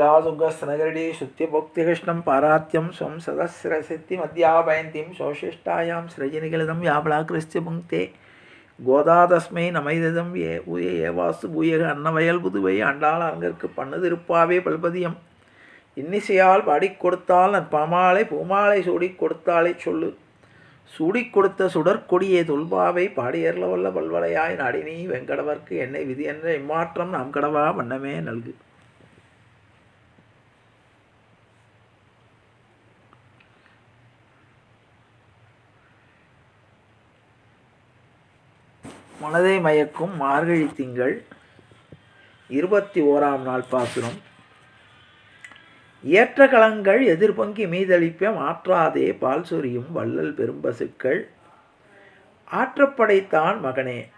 लीलासुगस्नगरडी शुद्धिभोक्तिकृष्णं पारात्यं स्वं सदस्रसिद्धिमध्यापयन्तीं शोशिष्टायां सृजनिगलितं याबलाकृत्य पुङ्क्ते கோதா தஸ்மை நமைததம் ஏ உய ஏவாசு பூயக அன்னவயல் புதுவை அண்டாள் அரங்கற்கு பண்ணதிருப்பாவே பல்பதியம் இன்னிசையால் பாடிக் கொடுத்தால் நன் பாமாலை பூமாலை சூடிக் கொடுத்தாலை சொல்லு சூடிக் கொடுத்த சுடற்கொடியே தொல்பாவை பாடியர்ல வல்ல பல்வளையாய் நாடினி வெங்கடவர்க்கு என்னை விதி என்ற இம்மாற்றம் நாம் கடவா வண்ணமே நல்கு மனதை மயக்கும் மார்கழி திங்கள் இருபத்தி ஓராம் நாள் பாசுரம் ஏற்ற களங்கள் எதிர்பங்கி மீதளிப்ப மாற்றாதே பால் சொரியும் வள்ளல் பெரும்பசுக்கள். ஆற்றப்படைத்தான் மகனே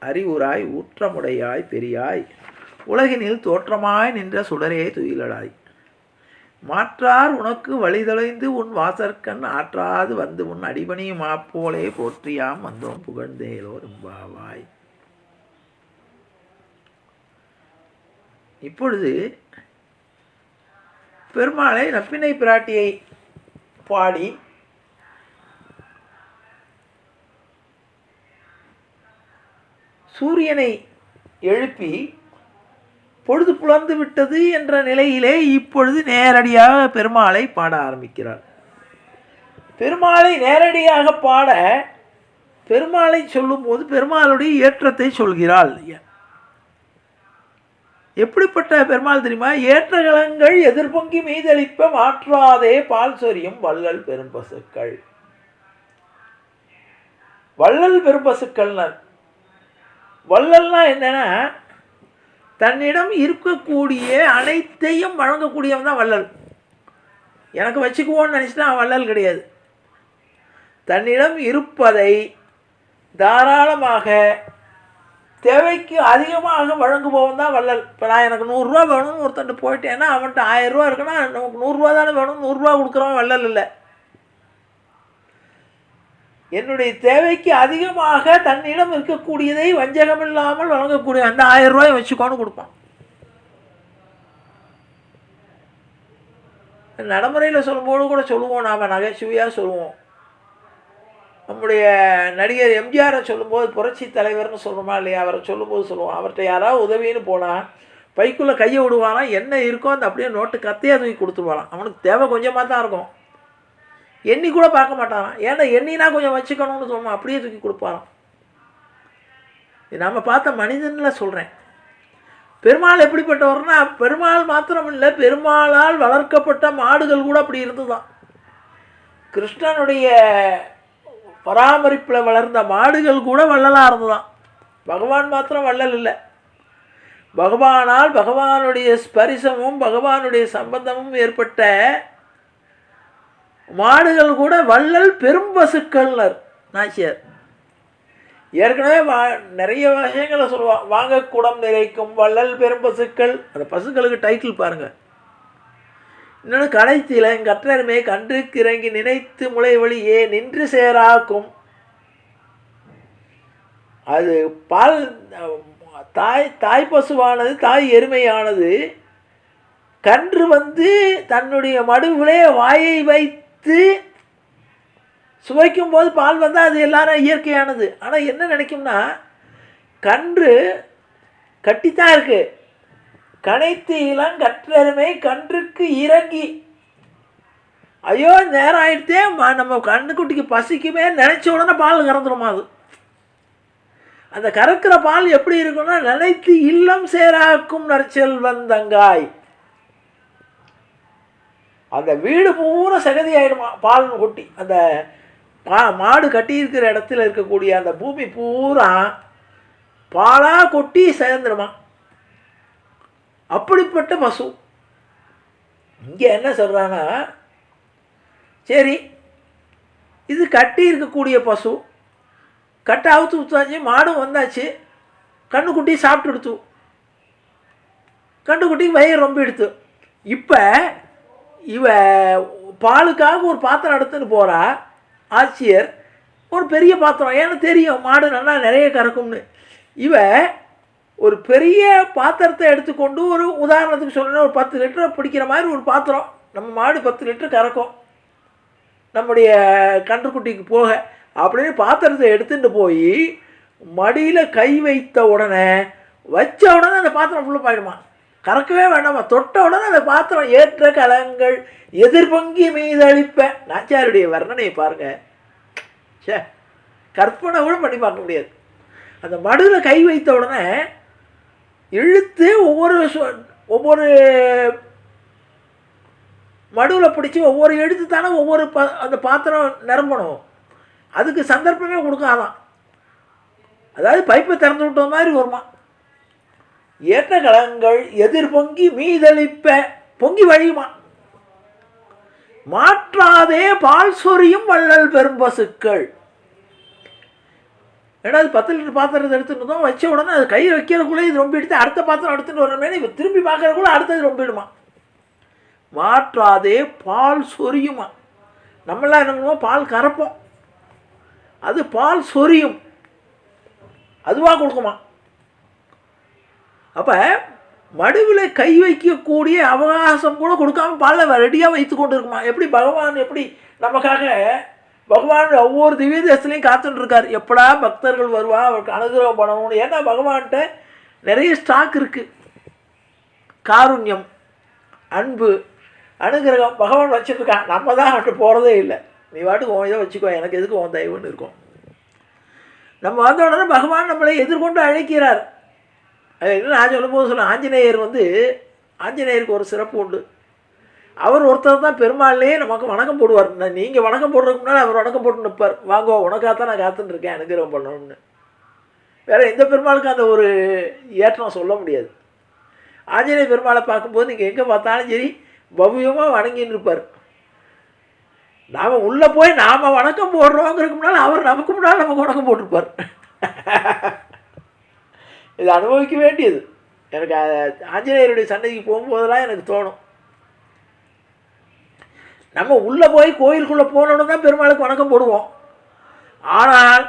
அறிவுராய் ஊற்றமுடையாய் பெரியாய். உலகினில் தோற்றமாய் நின்ற சுடரே துயிலடாய். மாற்றார் உனக்கு வழிதொலைந்து உன் வாசற்கண் ஆற்றாது வந்து உன் அடிபணியும் மாப்போலே போற்றியாம் வந்தோம் புகழ்ந்தேலோ ரும்பாவாய் இப்பொழுது பெருமாளை நப்பினை பிராட்டியை பாடி சூரியனை எழுப்பி பொழுது புலர்ந்து விட்டது என்ற நிலையிலே இப்பொழுது நேரடியாக பெருமாளை பாட ஆரம்பிக்கிறார். பெருமாளை நேரடியாக பாட பெருமாளை சொல்லும்போது பெருமாளுடைய ஏற்றத்தை சொல்கிறாள். எப்படிப்பட்ட பெருமாள் தெரியுமா? ஏற்றகலங்கள் எதிர்பொங்கி மீதளிப்ப மாற்றாதே பால் சொரியும் வள்ளல் பெரும்பசுக்கள். வள்ளல் பெரும்பசுக்கள்னர் வள்ளல்னா என்னன்னா தன்னிடம் இருக்கக்கூடிய அனைத்தையும் வழங்கக்கூடியவன் தான் வள்ளல். எனக்கு வச்சுக்குவோன்னு நினச்சிட்டா வள்ளல் கிடையாது. தன்னிடம் இருப்பதை தாராளமாக தேவைக்கு அதிகமாக வழங்குபவன் தான் வள்ளல். இப்போ நான் எனக்கு நூறுரூவா வேணும்னு ஒருத்தன்ட்டு போயிட்டேன்னா அவன்கிட்ட ஆயிரரூவா இருக்குன்னா நமக்கு நூறுரூவா தானே வேணும் நூறுரூவா கொடுக்குறவன் வள்ளல் இல்லை. என்னுடைய தேவைக்கு அதிகமாக தன்னிடம் இருக்கக்கூடியதை வஞ்சகம் இல்லாமல் வழங்கக்கூடிய அந்த ஆயிரம் ரூபாய் வச்சுக்கோன்னு கொடுப்பான். நடைமுறையில் சொல்லும்போது கூட சொல்லுவோம் நாம் நகைச்சுவையாக சொல்லுவோம். நம்முடைய நடிகர் எம்ஜிஆரை சொல்லும்போது புரட்சி தலைவர்னு சொல்கிறோமா இல்லையா? அவரை சொல்லும்போது சொல்லுவோம். அவர்கிட்ட யாராவது உதவின்னு போனால் பைக்குள்ளே கையை விடுவானா என்ன இருக்கோ அந்த அப்படியே நோட்டு கத்தையாக தூக்கி கொடுத்துருவாராம் அவனுக்கு தேவை கொஞ்சமாக தான் இருக்கும். எண்ணி கூட பார்க்க மாட்டாராம். ஏன்னா எண்ணினா கொஞ்சம் வச்சுக்கணும்னு சொன்னோம் அப்படியே தூக்கி கொடுப்பாராம். நம்ம பார்த்த மனிதனில் சொல்கிறேன் பெருமாள் எப்படிப்பட்டவர்னா பெருமாள் மாத்திரம் இல்லை பெருமாளால் வளர்க்கப்பட்ட மாடுகள் கூட அப்படி இருந்துதான். கிருஷ்ணனுடைய பராமரிப்பில் வளர்ந்த மாடுகள் கூட வள்ளலாக இருந்துதான். பகவான் மாத்திரம் வள்ளல் இல்லை. பகவானால் பகவானுடைய ஸ்பரிசமும் பகவானுடைய சம்பந்தமும் ஏற்பட்ட மாடுகள் கூட வள்ளல் பெரும்பசுக்கள்னர் நாச்சியார். ஏற்கனவே வா நிறைய விஷயங்களை சொல்லுவான் வாங்க குடம் நிறைக்கும் வள்ளல் பெரும்பசுக்கள். அந்த பசுக்களுக்கு டைட்டில் பாருங்கள் இன்னொன்று கடைத்தில கற்றருமே கன்று கிறங்கி நினைத்து முளை வழியே நின்று சேராக்கும். அது பால் தாய் தாய் பசுவானது தாய் எருமையானது கன்று வந்து தன்னுடைய மடுவிலே வாயை வைத்து சுவைக்கும் போது பால் வந்தால் அது எல்லாரும் இயற்கையானது. ஆனால் என்ன நினைக்கும்னா கன்று கட்டித்தான் இருக்குது கனைத்து இளம் கற்றருமை கன்றுக்கு இறங்கி. ஐயோ நேரம் ஆயிடுத்தே நம்ம கண்ணுக்குட்டிக்கு பசிக்குமே நினச்ச உடனே பால் கறந்துருமா அது? அந்த கறக்கிற பால் எப்படி இருக்குன்னா நினைத்து இல்லம் சேராக்கும் நற்செல் வந்தங்காய் அந்த வீடு பூரா சகதி ஆகிடுமா பால் கொட்டி. அந்த மா மாடு கட்டியிருக்கிற இடத்துல இருக்கக்கூடிய அந்த பூமி பூரா பாலாக கொட்டி சேர்ந்துடுமா அப்படிப்பட்ட பசு. இங்கே என்ன சொல்கிறாங்கன்னா சரி இது கட்டி இருக்கக்கூடிய பசு. கட்டை அவுத்து ஊற்றாச்சு மாடும் வந்தாச்சு. கண்ணுக்குட்டி சாப்பிட்டு எடுத்து கண்ணுக்குட்டிக்கு வயிறு ரொம்ப எடுத்து இப்போ இவ பாலுக்காக ஒரு பாத்திரம் எடுத்துன்னு போகிறா ஆட்சியர். ஒரு பெரிய பாத்திரம். ஏன்னா தெரியும் மாடு நல்லா நிறைய கறக்கும்னு. இவ ஒரு பெரிய பாத்திரத்தை எடுத்துக்கொண்டு ஒரு உதாரணத்துக்கு சொல்லணும் ஒரு பத்து லிட்டரை பிடிக்கிற மாதிரி ஒரு பாத்திரம். நம்ம மாடு பத்து லிட்டர் கறக்கும். நம்முடைய கன்றுக்குட்டிக்கு போக அப்படின்னு பாத்திரத்தை எடுத்துகிட்டு போய் மடியில் கை வைத்த உடனே வச்ச உடனே அந்த பாத்திரம் ஃபுல்லாக போயிடுமா கறக்கவே வேண்டாமா? தொட்ட உடனே அந்த பாத்திரம் ஏற்ற கலங்கள் எதிர்பொங்கி மீதளிப்ப நாச்சாருடைய வர்ணனையை பாருங்க. சே கற்பனை கூட பண்ணி பார்க்க முடியாது. அந்த மடுவில் கை வைத்த உடனே இழுத்து ஒவ்வொரு ஒவ்வொரு மடுவில் பிடிச்சி ஒவ்வொரு எழுத்து தானே ஒவ்வொரு ப அந்த பாத்திரம் நிரம்பணும். அதுக்கு சந்தர்ப்பமே கொடுக்காதான். அதாவது பைப்பை திறந்து விட்ட மாதிரி வருமா? ஏற்ற கலங்கள் எதிர் பொங்கி மீதளிப்ப பொங்கி வழியுமா? மாற்றாதே பால் சொரியும் வள்ளல் பெரும் பசுக்கள். ஏன்னா அது பத்து லிட்டர் பாத்திரத்தை எடுத்துட்டு இருந்தோம் வச்ச உடனே அது கை வைக்கிறதுக்குள்ளே இது ரொம்ப எடுத்து அடுத்த பாத்திரம் எடுத்துகிட்டு வரணுமே இப்போ திரும்பி பார்க்குறக்குள்ள அடுத்தது ரொம்பிடுமா மாற்றாதே பால் சொரியுமா? நம்மளாம் என்ன பண்ணுவோம்? பால் கறப்போம். அது பால் சொரியும். அதுவாக கொடுக்குமா? அப்போ மடுவில் கை வைக்கக்கூடிய அவகாசம் கூட கொடுக்காம பல ரெடியாக வைத்து கொண்டு இருக்குமா எப்படி பகவான் எப்படி நமக்காக பகவான் ஒவ்வொரு திவ்ய தேசத்துலையும் காத்துட்டு இருக்கார் எப்படா பக்தர்கள் வருவா அவருக்கு அனுகிரகம் பண்ணணும்னு. ஏன்னா பகவான்கிட்ட நிறைய ஸ்டாக் இருக்குது காருண்யம் அன்பு அனுகிரகம் பகவான் வச்சுருக்கான் நம்ம தான் அவன்கிட்ட போகிறதே இல்லை. நீ வாட்டுக்கு உன் இதை வச்சுக்கோ எனக்கு எதுக்கு உன் தயவுன்னு இருக்கும். நம்ம வந்த உடனே பகவான் நம்மளை எதிர்கொண்டு அழைக்கிறார். என்ன நான் சொல்லும்போது சொல்ல ஆஞ்சநேயர் வந்து ஆஞ்சநேயருக்கு ஒரு சிறப்பு உண்டு. அவர் ஒருத்தர் தான் பெருமாள்லேயே நமக்கு வணக்கம் போடுவார். நீங்கள் வணக்கம் போடுறதுக்கு முன்னாடி அவர் வணக்கம் போட்டு நிற்பார் வாங்கோ உனக்காகத்தான் நான் காத்துட்ருக்கேன் அனுகிரகம் பண்ணணும்னு. வேறு எந்த பெருமாளுக்கும் அந்த ஒரு ஏற்றம் சொல்ல முடியாது. ஆஞ்சநேய பெருமாளை பார்க்கும்போது நீங்கள் எங்கே பார்த்தாலும் சரி பவ்யமாக வணங்கின்னு இருப்பார். நாம் உள்ளே போய் நாம் வணக்கம் போடுறோங்கிறதுக்கு முன்னால் அவர் நமக்கு முன்னால் நமக்கு வணக்கம் போட்டிருப்பார். இது அனுபவிக்க வேண்டியது. எனக்கு ஆஞ்சநேயருடைய சன்னதிக்கு போகும்போதெல்லாம் எனக்கு தோணும். நம்ம உள்ளே போய் கோயிலுக்குள்ளே போனோன்னு தான் பெருமாளுக்கு வணக்கம் போடுவோம். ஆனால்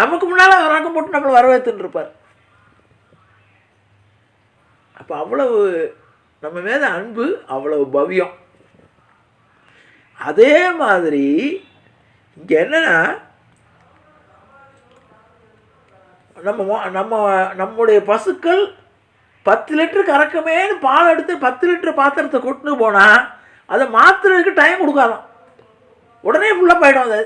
நமக்கு முன்னால் அவர் வணக்கம் போட்டு நம்மளை வரவேற்றுன்னு இருப்பார் அப்போ அவ்வளவு நம்ம மேலே அன்பு அவ்வளவு பவ்யம். அதே மாதிரி இங்கே என்னென்னா நம்ம நம்ம நம்முடைய பசுக்கள் பத்து லிட்டர் கறக்கமேன்னு பால் எடுத்து பத்து லிட்டர் பாத்திரத்தை கொட்டுன்னு போனால் அதை மாற்றுறதுக்கு டைம் கொடுக்காதான். உடனே ஃபுல்லாக போயிடும் அது.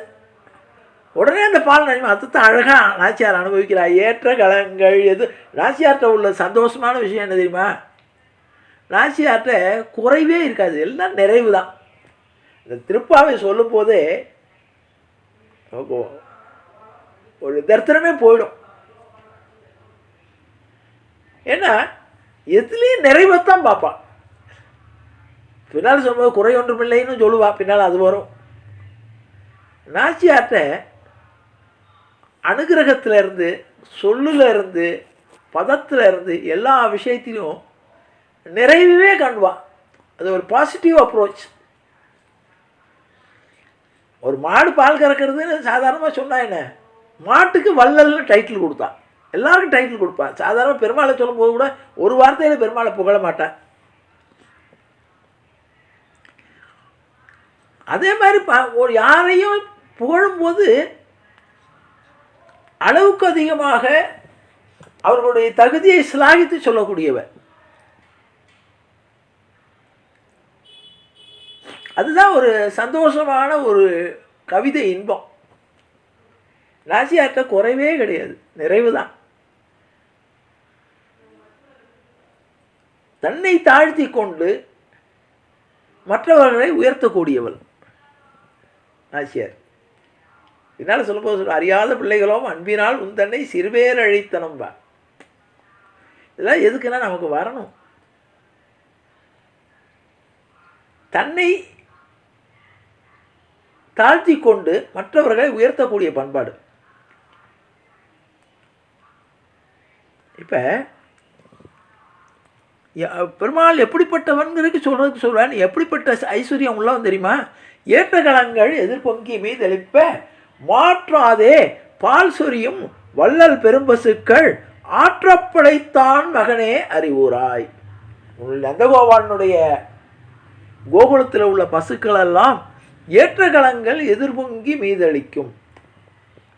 உடனே அந்த பால் நன்மை அத்தத்தை அழகாக நாச்சியார் அனுபவிக்கிறார். ஏற்ற கலங்கள் எது? நாச்சியார்கிட்ட உள்ள சந்தோஷமான விஷயம் என்ன தெரியுமா? நாச்சியார்கிட்ட குறைவே இருக்காது. எல்லாம் நிறைவு தான் இந்த திருப்பாவை சொல்லும் போதே ஒரு தரித்திரமே போயிடும். ஏன்னா எதுலேயும் நிறைவைத்தான் பார்ப்பான் பின்னால் சொல்லும்போது குறை ஒன்றுமில்லைன்னு சொல்லுவாள் பின்னால் அது வரும். நாச்சியார்கிட்ட அனுகிரகத்திலேருந்து இருந்து சொல்லுல இருந்து இருந்து எல்லா விஷயத்திலும் நிறைவே காண்பான் அது ஒரு பாசிட்டிவ் அப்ரோச் ஒரு மாடு பால் கறக்கிறதுன்னு சாதாரணமாக சொன்னா என்ன? மாட்டுக்கு வள்ளல்னு டைட்டில் கொடுத்தான் எல்லாருக்கும் டைட்டில் கொடுப்பான் சாதாரண பெருமாளை சொல்லும்போது கூட ஒரு வார்த்தையில் பெருமாளை புகழ மாட்டான் அதே மாதிரி பா ஒரு யாரையும் புகழும்போது அளவுக்கு அதிகமாக அவர்களுடைய தகுதியை சிலாகித்து சொல்லக்கூடியவர். அதுதான் ஒரு சந்தோஷமான ஒரு கவிதை இன்பம். நாசியார்ட்ட குறைவே கிடையாது. நிறைவு தான் தன்னை தாழ்த்தி கொண்டு மற்றவர்களை உயர்த்தக்கூடியவள். ஆசியர் என்னால் சொல்லும்போது சொல்ல அறியாத பிள்ளைகளும் அன்பினால் உன் தன்னை சிறுபேரழித்தனம்பா இதெல்லாம் எதுக்குன்னா நமக்கு வரணும். தன்னை தாழ்த்தி கொண்டு மற்றவர்களை உயர்த்தக்கூடிய பண்பாடு. இப்போ பெருமாள் எப்படிப்பட்டவன்கிறதுக்கு சொல்கிறதுக்கு சொல்கிறான் எப்படிப்பட்ட ஐஸ்வர்யம் உள்ளவன் தெரியுமா? ஏற்றகலங்கள் எதிர்பொங்கி மீதளிப்ப மாற்றாதே பால் சொரியும் வள்ளல் பெரும்பசுக்கள் ஆற்றப்படைத்தான் மகனே அறிவுராய் நந்தகோபாலனுடைய கோகுலத்தில் உள்ள பசுக்களெல்லாம் ஏற்றகலங்கள் எதிர்பொங்கி மீதளிக்கும்.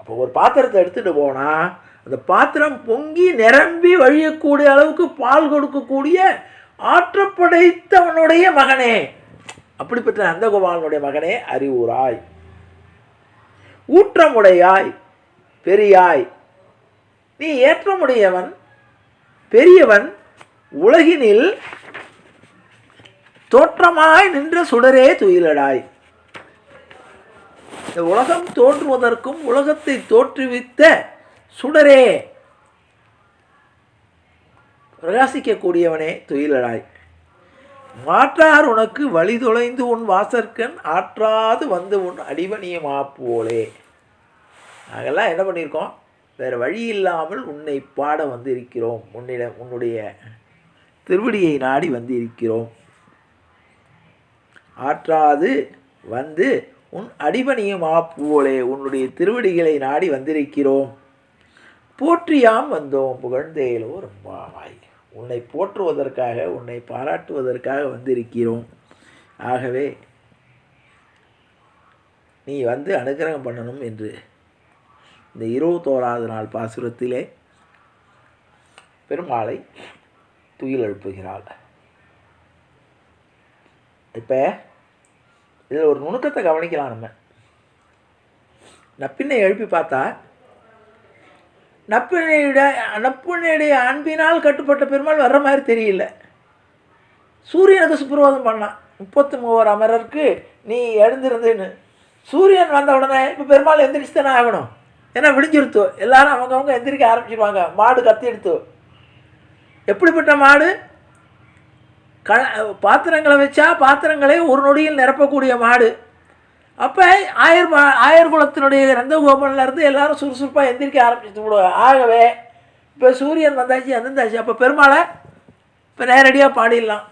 அப்போ ஒரு பாத்திரத்தை எடுத்துகிட்டு போனால் அந்த பாத்திரம் பொங்கி நிரம்பி வழியக்கூடிய அளவுக்கு பால் கொடுக்கக்கூடிய ஆற்றப்படைத்தவனுடைய மகனே. அப்படிப்பட்ட நந்தகோபாலனுடைய மகனே அறிவுராய். ஊற்றமுடையாய் பெரியாய். நீ ஏற்றமுடையவன் பெரியவன் உலகினில் தோற்றமாய் நின்ற சுடரே துயிலடாய். இந்த உலகம் தோன்றுவதற்கும் உலகத்தை தோற்றுவித்த சுடரே. பிரகாசிக்கக்கூடியவனே துயிலடாய் மாற்றார் உனக்கு வழி தொலைந்து உன் வாசற்கண் ஆற்றாது வந்து உன் அடிவணியமா போலே. அதெல்லாம் என்ன பண்ணியிருக்கோம்? வேறு வழி இல்லாமல் உன்னை பாட வந்திருக்கிறோம். உன்னிடம் உன்னுடைய திருவடியை நாடி வந்திருக்கிறோம். ஆற்றாது வந்து உன் அடிபணியும் ஆப்புவோலே உன்னுடைய திருவடிகளை நாடி வந்திருக்கிறோம். போற்றியாம் வந்தோம் புகழ்ந்தேலோ ரொம்பாவாய் உன்னை போற்றுவதற்காக உன்னை பாராட்டுவதற்காக வந்திருக்கிறோம். ஆகவே நீ வந்து அனுகிரகம் பண்ணணும் என்று இந்த இருபத்தோராவது நாள் பாசுரத்திலே பெருமாளை துயில் எழுப்புகிறாள். இப்போ இதில் ஒரு நுணுக்கத்தை கவனிக்கலாம் நம்ம. நப்பின்னை எழுப்பி பார்த்தா நப்பினையுடைய நப்பினையுடைய அன்பினால் கட்டுப்பட்ட பெருமாள் வர்ற மாதிரி தெரியல. சூரியனுக்கு சுப்பிரவாதம் பண்ணான். முப்பத்தி மூவர் அமரருக்கு நீ எழுந்திருந்துன்னு. சூரியன் வந்த உடனே இப்போ பெருமாள் எந்திரிச்சு தானே ஆகணும். ஏன்னா விடிஞ்சிருத்தோ. எல்லாரும் அவங்கவுங்க எந்திரிக்க ஆரம்பிச்சிருவாங்க. மாடு கத்தி எடுத்தோ. எப்படிப்பட்ட மாடு? க பாத்திரங்களை வச்சா பாத்திரங்களை ஒரு நொடியில் நிரப்பக்கூடிய மாடு. அப்போ ஆயர் ஆயர் குலத்தினுடைய ரந்த இருந்து எல்லாரும் சுறுசுறுப்பாக எந்திரிக்க ஆரம்பிச்சு விடுவாங்க ஆகவே இப்போ சூரியன் வந்தாச்சு எந்திருந்தாச்சு அப்போ பெருமாளை இப்போ நேரடியாக பாடிடலாம்.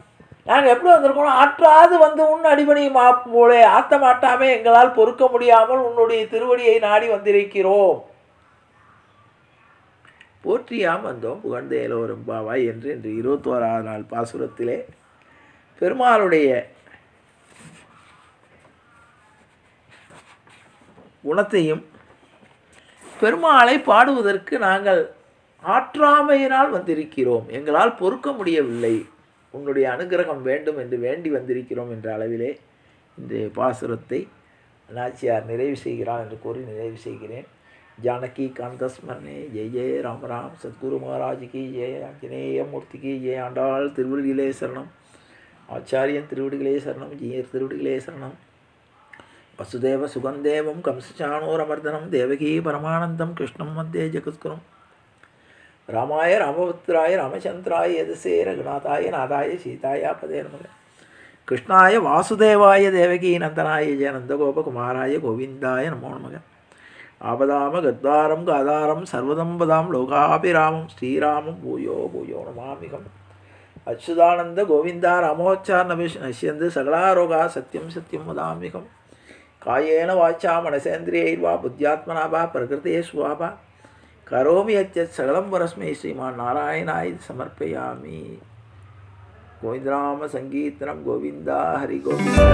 நாங்கள் எப்படி வந்திருக்கோம்? ஆற்றாது வந்து உன் அடிபணி மா போலே ஆத்த மாட்டாமே எங்களால் பொறுக்க முடியாமல் உன்னுடைய திருவடியை நாடி வந்திருக்கிறோம். போற்றியாம் வந்தோம் புகழ்ந்த ஏலோரும் பாவாய் என்று இன்று இருபத்தோராவது நாள் பாசுரத்திலே பெருமாளுடைய குணத்தையும் பெருமாளை பாடுவதற்கு நாங்கள் ஆற்றாமையினால் வந்திருக்கிறோம். எங்களால் பொறுக்க முடியவில்லை. உன்னுடைய அனுகிரகம் வேண்டும் என்று வேண்டி வந்திருக்கிறோம் என்ற அளவிலே இந்த பாசுரத்தை நாச்சியார் நிறைவு செய்கிறார் என்று கூறி நிறைவு செய்கிறேன். ஜானகி காந்தஸ்மரணே. ஜெய ஜெய ராம் ராம். சத்குரு மகாராஜுக்கு ஜெய. ஆஞ்சநேய மூர்த்திக்கு ஜெய. ஆண்டாள் திருவடிகளே சரணம். ஆச்சாரியன் திருவடிகளே சரணம். ஜீயர் திருவடிகளே சரணம். வசுதேவ சுகந்தேவம் கம்சச்சானோரமர்தனம் தேவகி பரமானந்தம் கிருஷ்ணம் வந்தே ஜெகத்குரும் ராமாய ராமபுத்திராய ராமச்சந்திராய யதசே ரகுநாதாய நாதாய சீதாயா பதே நமக கிருஷ்ணாய வாசுதேவாய தேவகி நந்தனாய ஜெய நந்தகோபகுமாராய கோவிந்தாய நமோ நமக ஆபதாம கத்வாரம் காதாரம் சர்வதம்பதாம் லோகாபிராமம் ஸ்ரீராமம் பூயோ பூயோ நமாமிகம் அச்சுதானந்த கோவிந்தா ராமோச்சார் நபிஷ் நஷ்யந்து சகலாரோகா சத்தியம் சத்தியம் வதாமிகம் காயேன வாச்சா மனசேந்திரியைர்வா புத்தியாத்மனா வா பிரகிருதே ஸ்வாபா கரோமி அச்சத் சகலம் பரஸ்மை ஸ்ரீமான் நாராயணாய் சமர்ப்பயாமி கோவிந்தராம சங்கீர்த்தனம் கோவிந்தா ஹரி கோவிந்தா